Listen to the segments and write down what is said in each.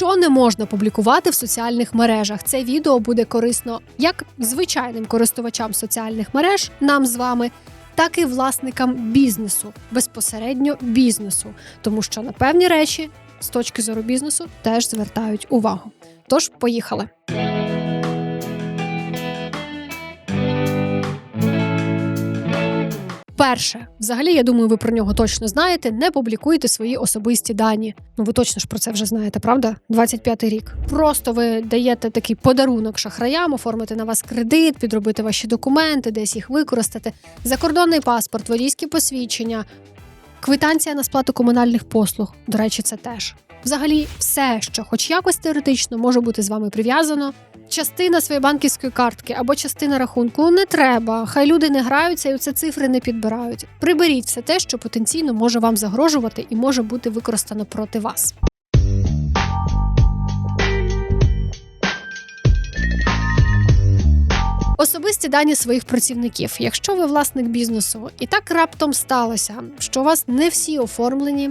що не можна публікувати в соціальних мережах. Це відео буде корисно як звичайним користувачам соціальних мереж, нам з вами. Так і власникам бізнесу, безпосередньо бізнесу, тому що на певні речі з точки зору бізнесу теж звертають увагу. Тож, поїхали. Перше, взагалі, я думаю, ви про нього точно знаєте. Не публікуйте свої особисті дані. Ну ви точно ж про це вже знаєте, правда? 25-й рік. Просто ви даєте такий подарунок шахраям, оформити на вас кредит, підробити ваші документи, десь їх використати. Закордонний паспорт, водійські посвідчення, квитанція на сплату комунальних послуг. До речі, це теж. Взагалі, все, що, хоч якось теоретично, може бути з вами прив'язано. Частина своєї банківської картки або частина рахунку не треба. Хай люди не граються і оце цифри не підбирають. Приберіть все те, що потенційно може вам загрожувати і може бути використано проти вас. Особисті дані своїх працівників. Якщо ви власник бізнесу, і так раптом сталося, що у вас не всі оформлені,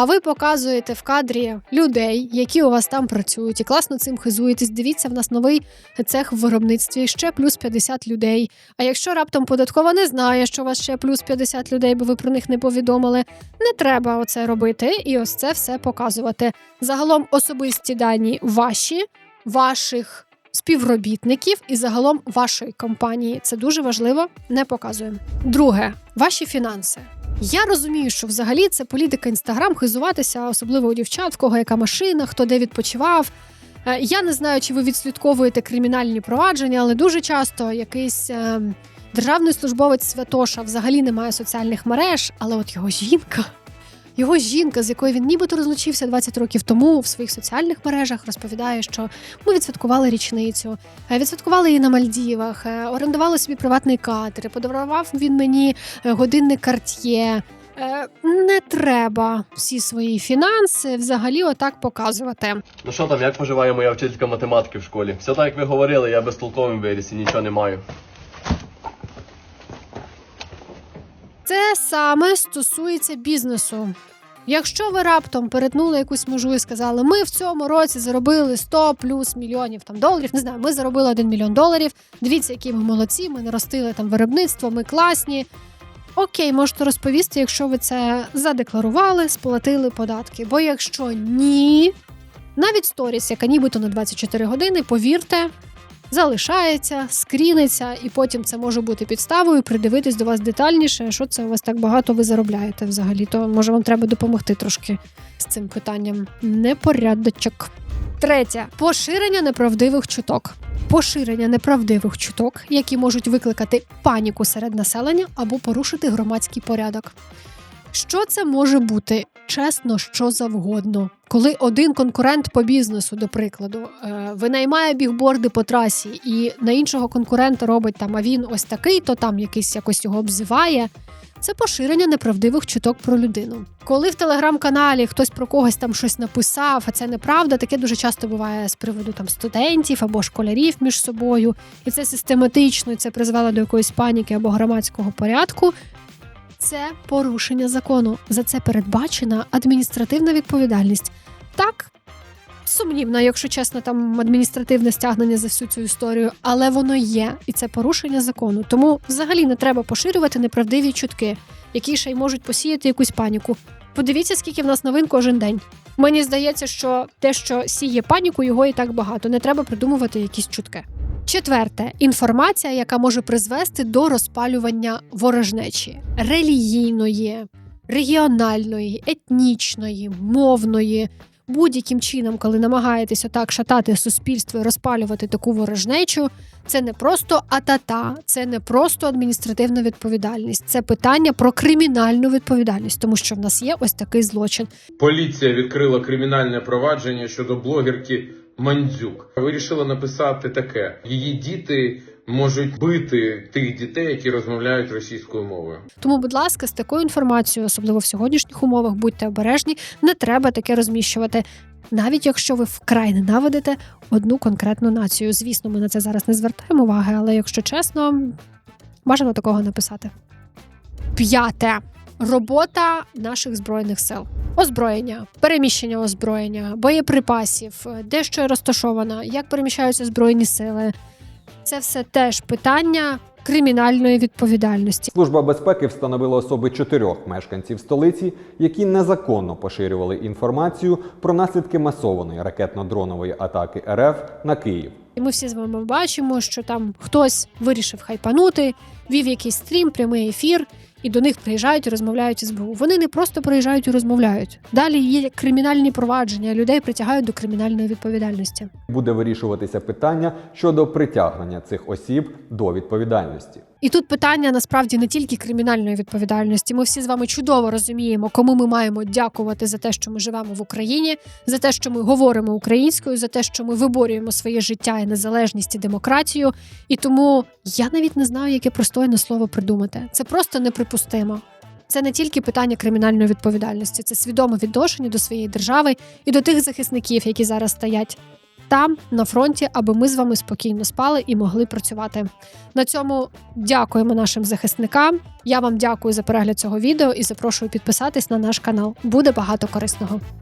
а ви показуєте в кадрі людей, які у вас там працюють, і класно цим хизуєтесь. Дивіться, в нас новий цех в виробництві, ще плюс 50 людей. А якщо раптом податкова не знає, що у вас ще плюс 50 людей, бо ви про них не повідомили, не треба оце робити і ось це все показувати. Загалом особисті дані ваші, ваших співробітників і загалом вашої компанії. Це дуже важливо, не показуємо. Друге, ваші фінанси. Я розумію, що взагалі це політика інстаграм хизуватися, особливо у дівчат, в кого яка машина, хто де відпочивав. Е, Я не знаю, чи ви відслідковуєте кримінальні провадження, але дуже часто якийсь е, державний службовець Святоша взагалі не має соціальних мереж, але от його жінка. Його жінка, з якою він нібито розлучився 20 років тому, в своїх соціальних мережах розповідає, що ми відсвяткували річницю, е, відсвяткували її на Мальдівах, е, орендували собі приватний катер, подарував він мені е, годинник. Е, Не треба всі свої фінанси взагалі отак показувати. Ну що там, як поживає моя вчителька математики в школі? Все так, як ви говорили, я безтолковим виріс і нічого не маю. Це саме стосується бізнесу. Якщо ви раптом перетнули якусь межу і сказали, ми в цьому році заробили 100 плюс мільйонів там доларів, не знаю, ми заробили 1 мільйон доларів. Дивіться, які ми молодці, ми наростили там виробництво, ми класні. Окей, можете розповісти, якщо ви це задекларували, сплатили податки. Бо якщо ні, навіть сторіс, яка нібито на 24 години, повірте, залишається, скріниться, і потім це може бути підставою придивитись до вас детальніше, що це у вас так багато ви заробляєте взагалі. То може вам треба допомогти трошки з цим питанням. Непорядочок. Третє поширення неправдивих чуток. Поширення неправдивих чуток, які можуть викликати паніку серед населення або порушити громадський порядок. Що це може бути? Чесно, що завгодно. Коли один конкурент по бізнесу, до прикладу, е, винаймає бігборди по трасі і на іншого конкурента робить там, а він ось такий, то там якийсь якось його обзиває. Це поширення неправдивих чуток про людину. Коли в телеграм-каналі хтось про когось там щось написав, а це неправда, таке дуже часто буває з приводу там студентів або школярів між собою, і це систематично, і це призвело до якоїсь паніки або громадського порядку. Це порушення закону. За це передбачена адміністративна відповідальність. Так, сумнівно, якщо чесно, там адміністративне стягнення за всю цю історію, але воно є, і це порушення закону. Тому взагалі не треба поширювати неправдиві чутки, які ще й можуть посіяти якусь паніку. Подивіться, скільки в нас новин кожен день. Мені здається, що те, що сіє паніку, його і так багато. Не треба придумувати якісь чутки. Четверте інформація, яка може призвести до розпалювання ворожнечі релігійної, регіональної, етнічної, мовної. Будь-яким чином, коли намагаєтесь отак шатати суспільство і розпалювати таку ворожнечу, це не просто атата, це не просто адміністративна відповідальність, це питання про кримінальну відповідальність, тому що в нас є ось такий злочин. Поліція відкрила кримінальне провадження щодо блогерки Мандзюк. Вирішила написати таке: її діти можуть бити тих дітей, які розмовляють російською мовою. Тому, будь ласка, з такою інформацією, особливо в сьогоднішніх умовах, будьте обережні, не треба таке розміщувати. Навіть якщо ви вкрай ненавидите одну конкретну націю. Звісно, ми на це зараз не звертаємо уваги, але якщо чесно, бажано такого написати. П'яте робота наших збройних сил. озброєння, переміщення озброєння, боєприпасів, де що розташовано, як переміщаються збройні сили. Це все теж питання кримінальної відповідальності. Служба безпеки встановила особи чотирьох мешканців столиці, які незаконно поширювали інформацію про наслідки масованої ракетно-дронової атаки РФ на Київ. І ми всі з вами бачимо, що там хтось вирішив хайпанути, вів якийсь стрім, прямий ефір, і до них приїжджають і розмовляють СБУ. Вони не просто приїжджають і розмовляють. Далі є кримінальні провадження, людей притягають до кримінальної відповідальності. Буде вирішуватися питання щодо притягнення цих осіб до відповідальності. І тут питання насправді не тільки кримінальної відповідальності. Ми всі з вами чудово розуміємо, кому ми маємо дякувати за те, що ми живемо в Україні, за те, що ми говоримо українською, за те, що ми виборюємо своє життя і незалежність і демократію. І тому я навіть не знаю, яке пристойне слово придумати. Це просто неприпустимо. Це не тільки питання кримінальної відповідальності, це свідоме відношення до своєї держави і до тих захисників, які зараз стоять там на фронті, аби ми з вами спокійно спали і могли працювати. На цьому дякуємо нашим захисникам. Я вам дякую за перегляд цього відео і запрошую підписатись на наш канал. Буде багато корисного.